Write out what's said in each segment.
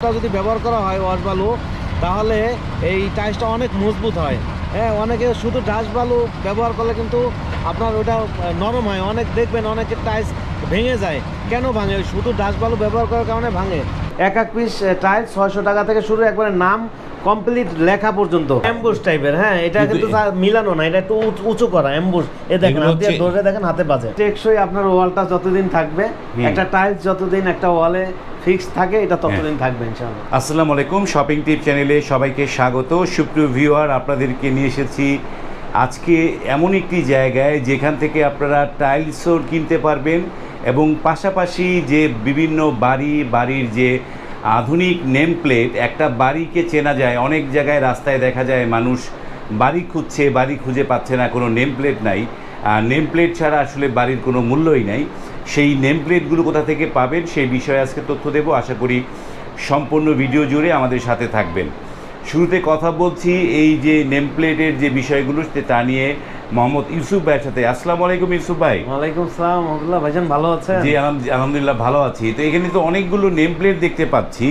যদি ব্যবহার করা হয় ওয়াশ বালু, তাহলে এই টাইলসটা অনেক মজবুত হয়। হ্যাঁ অনেকে শুধু ডাস বালু ব্যবহার করলে কিন্তু আপনার ওটা নরম হয়। অনেক দেখবেন অনেকের টাইলস ভেঙে যায়। কেন ভাঙে? শুধু ডাস বালু ব্যবহার করার কারণে ভাঙে। এক এক পিস টাইলস ছয়শো টাকা থেকে শুরু একবারে নাম কমপ্লিট লেখা পর্যন্ত। অ্যাম্বুশ টাইপের হ্যাঁ এটা কিন্তু মিলানো না এটা একটু উঁচু- করা অ্যাম্বুশ এ দেখেন দিয়ে ধরে দেখেন হাতে বাজে। টেকসই আপনার ওয়ালটা যতদিন থাকবে একটা টাইলস যতদিন একটা ওয়ালে ফিক্স থাকে এটা ততদিন থাকবে ইনশাআল্লাহ। আসসালামু আলাইকুম শপিং টিপ চ্যানেলে সবাইকে স্বাগত। সুপ্রিয় ভিউয়ার আপনাদেরকে নিয়ে এসেছি আজকে এমন একটি জায়গায় যেখান থেকে আপনারা টাইলসও কিনতে পারবেন। এবং পাশাপাশি যে বিভিন্ন বাড়ি, বাড়ির যে আধুনিক নেম প্লেট একটা বাড়িকে চেনা যায়, অনেক জায়গায় রাস্তায় দেখা যায় মানুষ বাড়ি খুঁজছে, বাড়ি খুঁজে পাচ্ছে না, কোনো নেম প্লেট নাই। নেম প্লেট ছাড়া আসলে বাড়ির কোনো মূল্যই নাই। সেই নেম প্লেটগুলো কোথা থেকে পাবেন সেই বিষয়ে আজকে তথ্য দেব। আশা করি সম্পূর্ণ ভিডিও জুড়ে আমাদের সাথে থাকবেন। শুরুতে কথা বলছি এই যে নেম প্লেটের যে বিষয়গুলো তা নিয়ে মোহাম্মদ ইউসুফ ভাইয়ের সাথে। আসসালামু আলাইকুম ইউসুফ ভাই। ওয়ালাইকুম সালাম আব্দুল্লাহ ভাইজান ভালো আছেন? জি আলহামদুলিল্লাহ ভালো আছি। তো এখানে তো অনেকগুলো নেম প্লেট দেখতে পাচ্ছি।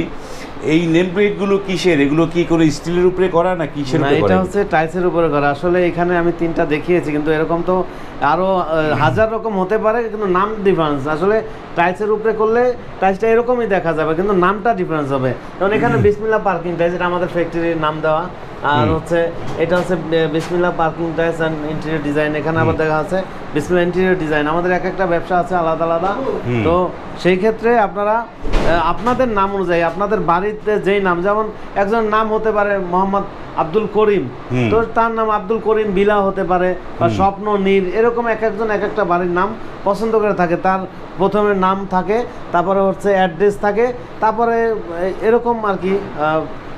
এই নেম প্লেটগুলো কিসের? এগুলো কি কোনো স্টিলের উপরে করা না কিসের উপরে এটা হচ্ছে টাইলসের উপরে করা। আসলে এখানে আমি তিনটা দেখিয়েছি কিন্তু এরকম তো আরও হাজার রকম হতে পারে কিন্তু নাম ডিফারেন্স আসলে টাইলসের উপরে করলে টাইলসটা এরকমই দেখা যাবে কিন্তু নামটা ডিফারেন্স হবে। কারণ এখানে বিসমিল্লা পার্কিং টাইলস এটা আমাদের ফ্যাক্টরির নাম দেওয়া। আর হচ্ছে এটা হচ্ছে Bismillah parking tiles and interior design এখানে আবার দেখা আছে বিসমিল্লা ইন্টেরিয়র ডিজাইন আমাদের এক একটা ব্যবসা আছে আলাদা আলাদা। তো সেই ক্ষেত্রে আপনারা আপনাদের নাম অনুযায়ী আপনাদের বাড়িতে যেই নাম যেমন একজন নাম হতে পারে মোহাম্মদ আব্দুল করিম। তো তার নাম আব্দুল করিম বিলা হতে পারে বা স্বপ্ন নীল এরকম এক একজন এক একটা বাড়ির নাম পছন্দ করে থাকে। তার প্রথমে নাম থাকে তারপরে হচ্ছে অ্যাড্রেস থাকে তারপরে এরকম আর কি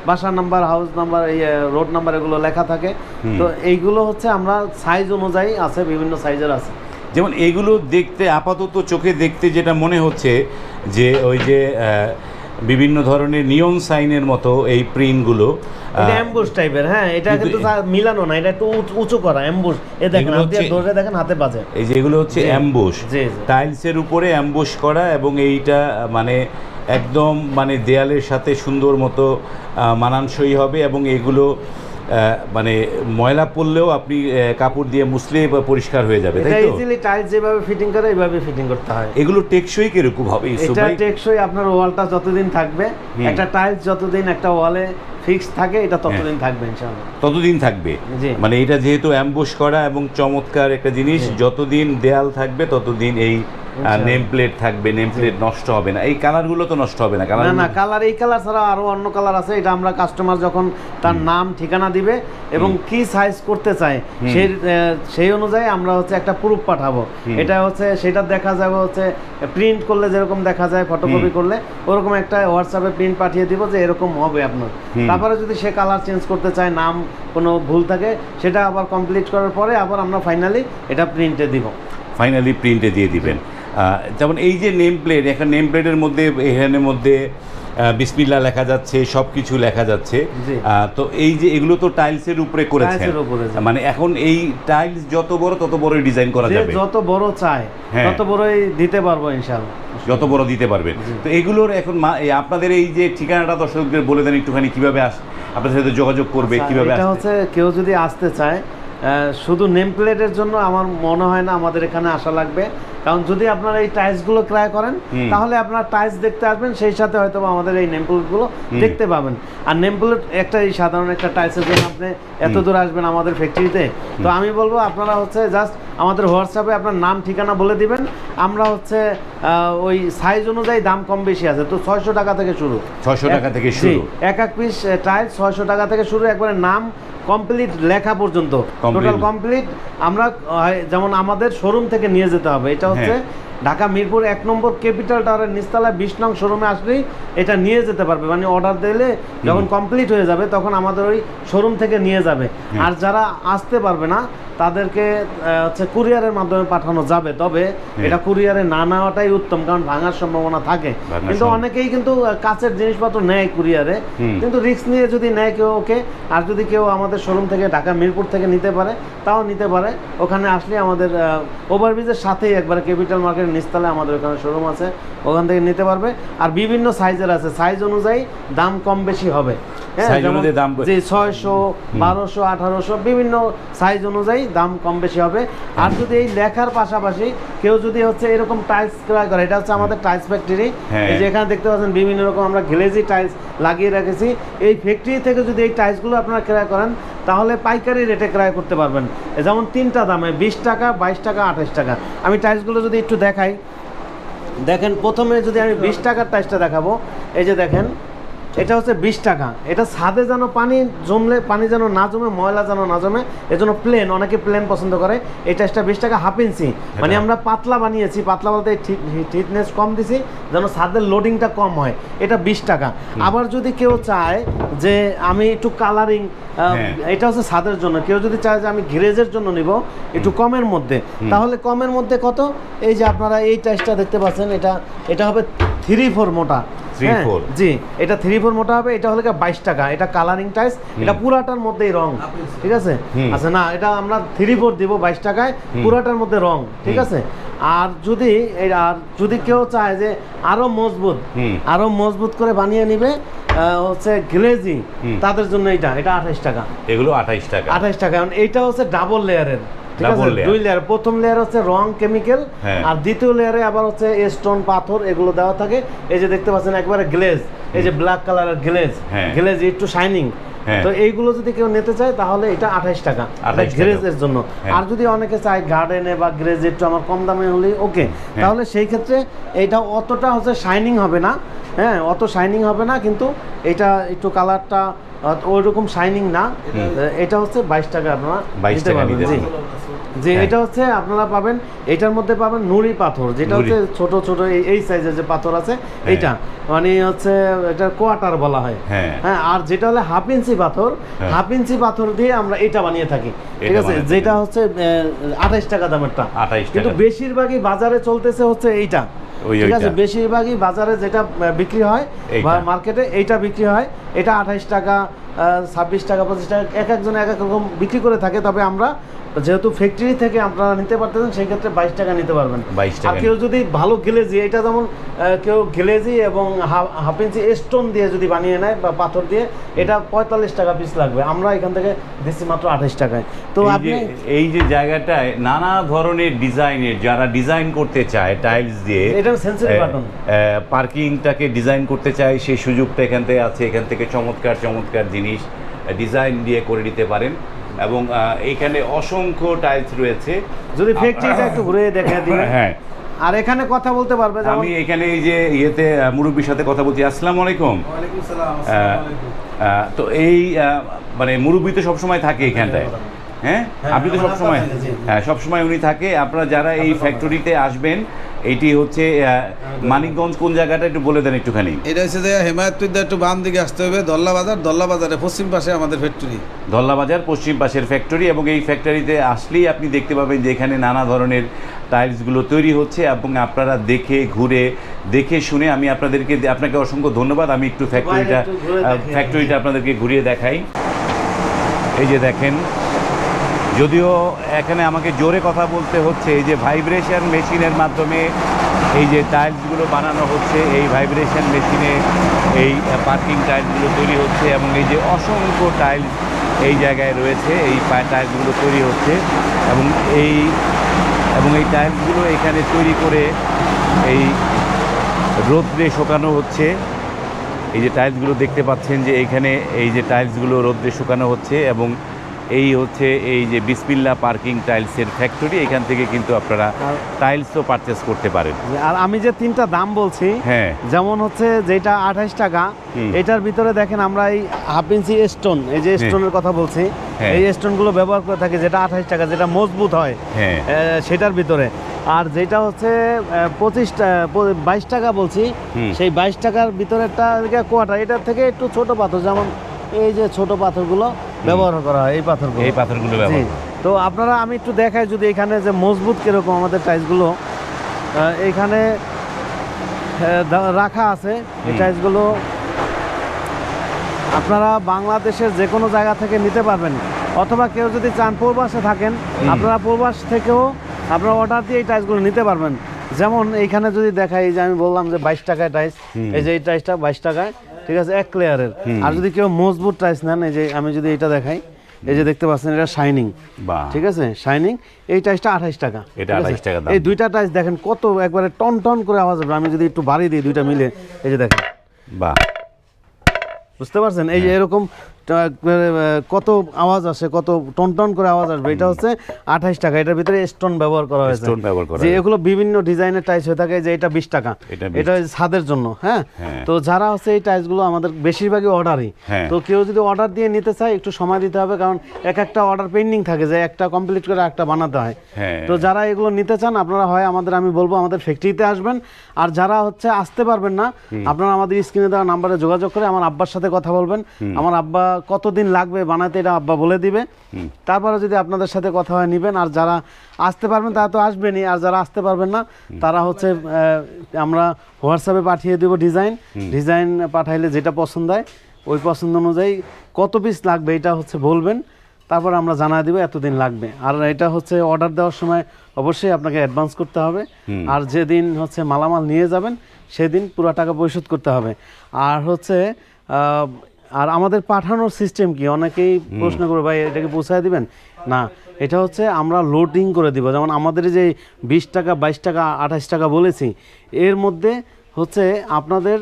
বাসা নাম্বার হাউস নাম্বার এই রোড নাম্বার এগুলো লেখা থাকে। তো এইগুলো হচ্ছে আমরা সাইজ অনুযায়ী আছে বিভিন্ন সাইজের আছে। যেমন এগুলো দেখতে আপাতত চোখে দেখতে যেটা মনে হচ্ছে যে ওই যে বিভিন্ন ধরনের নিয়ন সাইনের মতো এই প্রিন্টগুলো এটা অ্যাম্বুশ টাইপের হ্যাঁ এটা কিন্তু মিলানো না এটা একটু উঁচু- করা অ্যাম্বুশ এ দেখেন হচ্ছে- ধরে দেখেন হাতে বাজে। এই যে এগুলো হচ্ছে অ্যাম্বুশ। টাইলসের উপরে অ্যাম্বুশ করা এবং এইটা মানে একদম মানে দেয়ালের সাথে সুন্দর মতো মানানসই হবে এবং এগুলো মানে ময়লা পড়লেও আপনি কাপড় দিয়ে মুসলে পরিষ্কার হয়ে যাবে তাই তো? ইজিলি টাইলস যেভাবে ফিটিং করে এইভাবে ফিটিং করতে হয়। এগুলো টেকসই কীরকম হবে এটা টেকসই আপনার ওয়ালটা যতদিন থাকবে একটা টাইলস যতদিন একটা ওয়ালে ফিক্স থাকে এটা ততদিন থাকবে ইনশাআল্লাহ। ততদিন থাকবে। মানে এটা যেহেতু অ্যাম্বুশ করা এবং চমৎকার একটা জিনিস যতদিন দেয়াল থাকবে ততদিন এই। নেম প্লেট থাকবে নেম প্লেট নষ্ট হবে না। এই কালারগুলো তো নষ্ট হবে না। কালার না কালার এই কালার ছাড়া আরও অন্য কালার আছে। এটা আমরা কাস্টমার যখন তার নাম ঠিকানা দিবে এবং কি সাইজ করতে চায়। সেই সেই অনুযায়ী আমরা হচ্ছে একটা প্রুফ পাঠাবো। এটা হচ্ছে সেটা দেখা যাবে হচ্ছে প্রিন্ট করলে যেরকম দেখা যায় ফটোকপি করলে ওরকম একটা হোয়াটসঅ্যাপে প্রিন্ট পাঠিয়ে দিব যে এরকম হবে আপনার। তারপরে যদি সে কালার চেঞ্জ করতে চায়, নাম কোনো ভুল থাকে, সেটা আবার কমপ্লিট করার পরে আবার আমরা ফাইনালি এটা প্রিন্টে দিব। ফাইনালি প্রিন্টে দিয়ে দিবেন। যেমন এই যে নেম প্লেট একটা নেম প্লেটের মধ্যে, এখানের মধ্যে বিসমিল্লা লেখা যাচ্ছে সব কিছু লেখা যাচ্ছে। তো এই যে এগুলো তো টাইলসের উপরে করেছেন। জি। মানে এখন এই টাইলস যত বড় তত বড় ডিজাইন করা যাবে। যত বড় চায় হ্যাঁ। তত বড়ই দিতে পারব ইনশাআল্লাহ। যত বড় দিতে পারবেন। তো এগুলোর এখন আপনাদের এই যে ঠিকানাটা দর্শকদের বলে দেন একটুখানি কীভাবে আস আপনাদের সাথে যোগাযোগ করবে আচ্ছা, কীভাবে এটা হচ্ছে কেউ যদি আসতে চায় শুধু নেম প্লেটের জন্য আমার মনে হয় না আমাদের এখানে আসা লাগবে। কারণ যদি আপনারা এই টাইলসগুলো ক্রয় করেন তাহলে আপনার টাইলস দেখতে আসবেন সেই সাথে হয়তো আমাদের এই নেম প্লেটগুলো দেখতে পাবেন। আর নেম প্লেট একটা এই সাধারণ একটা টাইলসের জন্য আপনি এত দূর আসবেন আমাদের ফ্যাক্টরিতে তো। আমি বলব আপনারা হচ্ছে জাস্ট আমাদের হোয়াটসঅ্যাপে আপনার নাম ঠিকানা বলে দিবেন। আমরা হচ্ছে ওই সাইজ অনুযায়ী দাম কম বেশি আছে। তো ছয়শো টাকা থেকে শুরু। 600 টাকা থেকে শুরু। এক এক পিস টাইলস ছয়শো টাকা থেকে শুরু। একবারে নাম কমপ্লিট লেখা পর্যন্ত। টোটাল কমপ্লিট আমরা যেমন আমাদের শোরুম থেকে নিয়ে যেতে হবে। এটা হচ্ছে হ্যাঁ। ঢাকা মিরপুর এক নম্বর ক্যাপিটাল টাওয়ারের নিচতলায় বিশ নং শোরুমে আসলেই এটা নিয়ে যেতে পারবে। মানে অর্ডার দিলে যখন কমপ্লিট হয়ে যাবে তখন আমাদের ওই শোরুম থেকে নিয়ে যাবে। আর যারা আসতে পারবে না তাদেরকে হচ্ছে কুরিয়ারের মাধ্যমে পাঠানো যাবে তবে এটা কুরিয়ারে না নেওয়াটাই উত্তম কারণ ভাঙার সম্ভাবনা থাকে। কিন্তু অনেকেই কিন্তু কাছের জিনিসপত্র নেয় কুরিয়ারে কিন্তু রিস্ক নিয়ে যদি নেয় কেউ ওকে আর যদি কেউ আমাদের শোরুম থেকে ঢাকা মিরপুর থেকে নিতে পারে তাও নিতে পারে। ওখানে আসলে আমাদের ওভারব্রিজের সাথেই একবারে ক্যাপিটাল মার্কেটের নিচতলে আমাদের ওখানে শোরুম আছে ওখান থেকে নিতে পারবে। আর বিভিন্ন সাইজের আছে সাইজ অনুযায়ী দাম কম বেশি হবে। হ্যাঁ, অনুযায়ী দাম যে ছয়শো বারোশো আঠারোশো বিভিন্ন সাইজ অনুযায়ী দাম কম বেশি হবে। আর যদি এই লেখার পাশাপাশি কেউ যদি হচ্ছে এরকম টাইলস ক্রয় করে এটা হচ্ছে আমাদের টাইলস ফ্যাক্টরি হ্যাঁ। যে এখানে দেখতে পাচ্ছেন বিভিন্ন রকম আমরা গ্লেজি টাইলস লাগিয়ে রেখেছি। এই ফ্যাক্টরি থেকে যদি এই টাইলসগুলো আপনারা ক্রয় করেন তাহলে পাইকারি রেটে ক্রয় করতে পারবেন। যেমন তিনটা দামে বিশ টাকা বাইশ টাকা আঠাশ টাকা। আমি টাইলসগুলো যদি একটু দেখাই দেখেন প্রথমে যদি আমি বিশ টাকার টাইসটা দেখাবো এই যে দেখেন এটা হচ্ছে বিশ টাকা। এটা ছাদে যেন পানি জমলে পানি যেন না জমে ময়লা যেন না জমে এজন্য প্লেন অনেকে প্লেন পছন্দ করে। এই টাইসটা বিশ টাকা হাফ ইঞ্চি। মানে আমরা পাতলা বানিয়েছি পাতলা বলতে থিকনেস কম দিছি যেন ছাদের লোডিংটা কম হয়। এটা বিশ টাকা। আবার যদি কেউ চায় যে আমি একটু কালারিং হ্যাঁ। এটা হচ্ছে ছাদের জন্য। কেউ যদি চায় যে আমি গ্রেজের জন্য নিব একটু কমের মধ্যে। তাহলে কমের মধ্যে কত? এই যে আপনারা এই টাইসটা দেখতে পাচ্ছেন এটা এটা হবে থ্রি ফোর মোটা। 3 হ্যাঁ, 4 জি এটা থ্রি ফোর মোটা হবে এটা হলে বাইশ টাকা এটা কালারিং টাইস এটা পুরাটার মধ্যেই রং ঠিক আছে? আচ্ছা না এটা আমরা থ্রি ফোর দিব বাইশ টাকায় পুরাটার মধ্যে রং ঠিক আছে? আর যদি আর যদি কেউ চায় যে আরও মজবুত আরও মজবুত করে বানিয়ে নিবে আহ, হচ্ছে গ্লেজি তাদের জন্য এটা এটা আঠাইশ টাকা। এগুলো আঠাইশ টাকা। আঠাইশ টাকা এইটা হচ্ছে ডাবল লেয়ারের ঠিক আছে? দুই লেয়ার প্রথম লেয়ার হচ্ছে রং কেমিক্যাল। আর দ্বিতীয় লেয়ারে আবার হচ্ছে স্টোন পাথর এগুলো দেওয়া থাকে। এই যে দেখতে পাচ্ছেন একবারে গ্লেজ এই যে ব্ল্যাক কালারের গ্লেজ। গ্লেজ একটু শাইনিং হ্যাঁ। তো এইগুলো যদি কেউ নিতে চায় তাহলে এটা আঠাইশ টাকা। গ্রেজের জন্য। হ্যাঁ। আর যদি অনেকে চায় গার্ডেনে বা গ্রেজ একটু আমার কম দামে হলে ওকে হ্যাঁ। তাহলে সেই ক্ষেত্রে এটা অতটা হচ্ছে শাইনিং হবে না। হ্যাঁ অত শাইনিং হবে না কিন্তু এটা একটু কালারটা ওই রকম শাইনিং না। এটা হচ্ছে বাইশ টাকা আপনারা 22 নিতে টাকা যে হ্যাঁ। এটা হচ্ছে আপনারা পাবেন এটার মধ্যে পাবেন নুড়ি পাথর যেটা হচ্ছে ছোট ছোট এই- সাইজের যে পাথর আছে এইটা। মানে হচ্ছে এটা কোয়ার্টার বলা হয়। হ্যাঁ। হ্যাঁ আর যেটা হলে হাফ ইঞ্চি পাথর হ্যাঁ। হাফ ইঞ্চি পাথর দিয়ে আমরা এটা বানিয়ে থাকি। ঠিক আছে? যেটা হচ্ছে আঠাইশ টাকা দামেরটা। 28 কিন্তু বেশিরভাগই বাজারে চলতেছে হচ্ছে এইটা। ঠিক আছে? বেশিরভাগই বাজারে যেটা বিক্রি হয় বা মার্কেটে এইটা বিক্রি হয়। এটা আঠাইশ টাকা ছাব্বিশ টাকা পঁচিশ টাকা এক একজন এক এক রকম বিক্রি করে থাকে তবে আমরা যেহেতু ফ্যাক্টরি থেকে আপনারা নিতে পারতেছেন সেই ক্ষেত্রে বাইশ টাকা নিতে পারবেন। 22 আর টাকা কেউ যদি ভালো গেলেজি এটা যেমন কেউ গেলেজি এবং হাফ ইঞ্চি স্টোন দিয়ে যদি বানিয়ে নেয় বা পাথর দিয়ে এটা পঁয়তাল্লিশ টাকা পিস লাগবে। আমরা এখান থেকে দিচ্ছি মাত্র আঠাইশ টাকায়। তো আপনি এই যে জায়গাটায় নানা ধরনের ডিজাইনের যারা ডিজাইন করতে চায় টাইলস দিয়ে এটা সেন্সরি বাটন পার্কিংটাকে ডিজাইন করতে চায় সেই সুযোগটা এখান থেকে আছে এখান থেকে চমৎকার চমৎকার জিনিস ডিজাইন দিয়ে করে নিতে পারেন। এবং এখানে অসংখ্য টাইলস রয়েছে। যদি ফ্যাক্টরিটা একটু ঘুরে দেখা দিই। হ্যাঁ। আর এখানে কথা বলতে পারবে আমি এখানে এই যে ইয়েতে মুরব্বীর সাথে কথা বলছি। আসসালামু আলাইকুম। ওয়ালাইকুম আসসালাম তো এই আহ, মানে মুরব্বী তো সবসময় থাকে এখানটায়। হ্যাঁ? হ্যাঁ, আপনি তো সবসময়। হ্যাঁ সবসময় উনি থাকে। আপনারা যারা এই ফ্যাক্টরিতে আসবেন এটি হচ্ছে মানিকগঞ্জ কোন জায়গাটা একটু বলে দেন একটুখানি। এটা হচ্ছে যে হেমায়তুদ্দা একটু বাম দিকে আসতে হবে দল্লা বাজার। দল্লা বাজারে পশ্চিম পাশে আমাদের ফ্যাক্টরি ধল্লাবাজার পশ্চিম পাশের ফ্যাক্টরি এবং এই ফ্যাক্টরিতে আসলেই আপনি দেখতে পাবেন যে এখানে নানা ধরনের টাইলসগুলো তৈরি হচ্ছে এবং আপনারা দেখে ঘুরে দেখে শুনে আমি আপনাদেরকে আপনাকে অসংখ্য ধন্যবাদ। আমি একটু ফ্যাক্টরিটা ফ্যাক্টরিটা আপনাদেরকে ঘুরিয়ে দেখাই। এই যে দেখেন যদিও এখানে আমাকে জোরে কথা বলতে হচ্ছে, এই যে ভাইব্রেশন মেশিনের মাধ্যমে এই যে টাইলসগুলো বানানো হচ্ছে, এই ভাইব্রেশন মেশিনে এই পার্কিং টাইলসগুলো তৈরি হচ্ছে এবং এই যে অসংখ্য টাইলস এই জায়গায় রয়েছে, এই টাইলসগুলো তৈরি হচ্ছে এবং এই এবং এই টাইলসগুলো এখানে তৈরি করে এই রোদ্রে শুকানো হচ্ছে। এই যে টাইলসগুলো দেখতে পাচ্ছেন যে এখানে এই যে টাইলসগুলো রোদ্রে শুকানো হচ্ছে এবং এই হচ্ছে এই যে বিসমিল্লা পার্কিং টাইলসের ফ্যাক্টরি এখান থেকে কিন্তু আপনারা টাইলসও পারচেস করতে পারেন। আর আমি যে তিনটা দাম বলছি হ্যাঁ। যেমন হচ্ছে যেটা আঠাইশ টাকা এটার ভিতরে দেখেন আমরা এই হাফ ইঞ্চি স্টোন এই যে স্টোনের কথা বলছি হ্যাঁ। এই স্টোনগুলো ব্যবহার করে থাকি যেটা আঠাইশ টাকা যেটা মজবুত হয় হ্যাঁ। সেটার ভিতরে। আর যেটা হচ্ছে পঁচিশ বাইশ টাকা বলছি সেই বাইশ টাকার ভিতরেরটা কোয়াটা এটার থেকে একটু ছোট পাথর যেমন এই যে ছোট পাথরগুলো ব্যবহার করা হয় এই পাথরগুলো। এই পাথরগুলো ব্যবহার তো আপনারা আমি একটু দেখাই যদি এখানে যে মজবুত কীরকম আমাদের টাইলসগুলো এইখানে রাখা আছে এই টাইলসগুলো। আপনারা বাংলাদেশের যে কোনো জায়গা থেকে নিতে পারবেন। অথবা কেউ যদি চান প্রবাসে থাকেন আপনারা প্রবাস থেকেও আপনারা অর্ডার দিয়ে এই টাইলসগুলো নিতে পারবেন। যেমন এইখানে যদি দেখাই যে আমি বললাম যে বাইশ টাকায় টাইলস এই যে এই টাইলসটা বাইশ টাকায় ঠিক আছে? এক লেয়ারের আর যদি কেউ মজবুত টাইস নেন এই যে আমি যদি এটা দেখাই এই যে দেখতে পাচ্ছেন এটা শাইনিং ঠিক আছে? শাইনিং এই টাইসটা আঠাইশ টাকা। এটা আঠাইশ টাকা এই দুইটা টাইস দেখেন কত একবারে টন টন করে আওয়াজ হবে। আমি যদি একটু বাড়িয়ে দিই দুইটা মিলে এই যে দেখেন। বা বুঝতে পারছেন? এই। যে এরকম কত আওয়াজ আসে কত টন টন করে আওয়াজ আসবে। এটা হচ্ছে আঠাইশ টাকা। এটার ভিতরে স্টোন ব্যবহার করা হয়েছে। Stone ব্যবহার করা যে এগুলো বিভিন্ন ডিজাইনের টাইস হয়ে থাকে যে এটা বিশ টাকা। এটা 20 হচ্ছে ছাদের জন্য হ্যাঁ? হ্যাঁ। তো যারা হচ্ছে এই টাইসগুলো আমাদের বেশিরভাগই অর্ডারই হ্যাঁ। তো কেউ যদি অর্ডার দিয়ে নিতে চায় একটু সময় দিতে হবে কারণ এক একটা অর্ডার পেন্ডিং থাকে যে একটা কমপ্লিট করে একটা বানাতে হয়। হ্যাঁ। তো যারা এগুলো নিতে চান আপনারা হয় আমাদের আমি বলব আমাদের ফ্যাক্টরিতে আসবেন। আর যারা হচ্ছে আসতে পারবেন না আপনারা আমাদের স্ক্রিনে দেওয়া নাম্বারে যোগাযোগ করে আমার আব্বার সাথে কথা বলবেন। আমার আব্বা কতদিন লাগবে বানাতে এটা আব্বা বলে দিবে। তারপরে যদি আপনাদের সাথে কথা হয় নেবেন আর যারা আসতে পারবেন তারা তো আসবেনই আর যারা আসতে পারবেন না তারা হচ্ছে আমরা হোয়াটসঅ্যাপে পাঠিয়ে দেবো ডিজাইন। ডিজাইন পাঠাইলে যেটা পছন্দ হয় ওই পছন্দ অনুযায়ী কত পিস লাগবে এটা হচ্ছে বলবেন। তারপর আমরা জানা দিব এতদিন লাগবে। আর এটা হচ্ছে অর্ডার দেওয়ার সময় অবশ্যই আপনাকে অ্যাডভান্স করতে হবে। আর যেদিন হচ্ছে মালামাল নিয়ে যাবেন সেদিন পুরো টাকা পরিশোধ করতে হবে। আর হচ্ছে আর আমাদের পাঠানোর সিস্টেম কি? অনেকেই প্রশ্ন করে ভাই এটাকে পৌঁছায় দিবেন? না এটা হচ্ছে আমরা লোডিং করে দিব। যেমন আমাদের যে বিশ টাকা বাইশ টাকা আঠাশ টাকা বলেছি এর মধ্যে হচ্ছে আপনাদের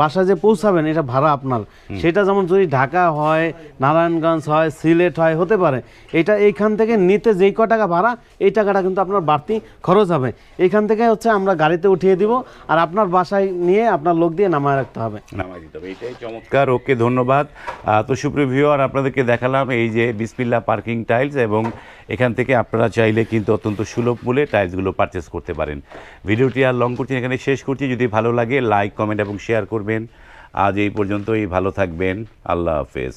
বাসায় যে পৌঁছাবেন এটা ভাড়া আপনার। সেটা যেমন যদি ঢাকা হয় নারায়ণগঞ্জ হয় সিলেট হয় হতে পারে এটা এইখান থেকে নিতে যেই ক টাকা ভাড়া এই টাকাটা কিন্তু আপনার বাড়তি খরচ হবে। এইখান থেকে হচ্ছে আমরা গাড়িতে উঠিয়ে দিব আর আপনার বাসায় নিয়ে আপনার লোক দিয়ে নামায় রাখতে হবে। নামাই দিতে হবে এইটাই চমৎকার। ওকে ধন্যবাদ। তো সুপ্রিয় আর আপনাদেরকে দেখালাম এই যে বিসমিল্লা পার্কিং টাইলস এবং এখান থেকে আপনারা চাইলে কিন্তু অত্যন্ত সুলভ মূল্যে টাইলসগুলো পারচেস করতে পারেন। ভিডিওটি আর লং করছি এখানে শেষ করছি। যদি ভালো লাগে লাইক কমেন্ট এবং শেয়ার করবেন। আজ এই পর্যন্তই, ভালো থাকবেন। আল্লাহ হাফেজ।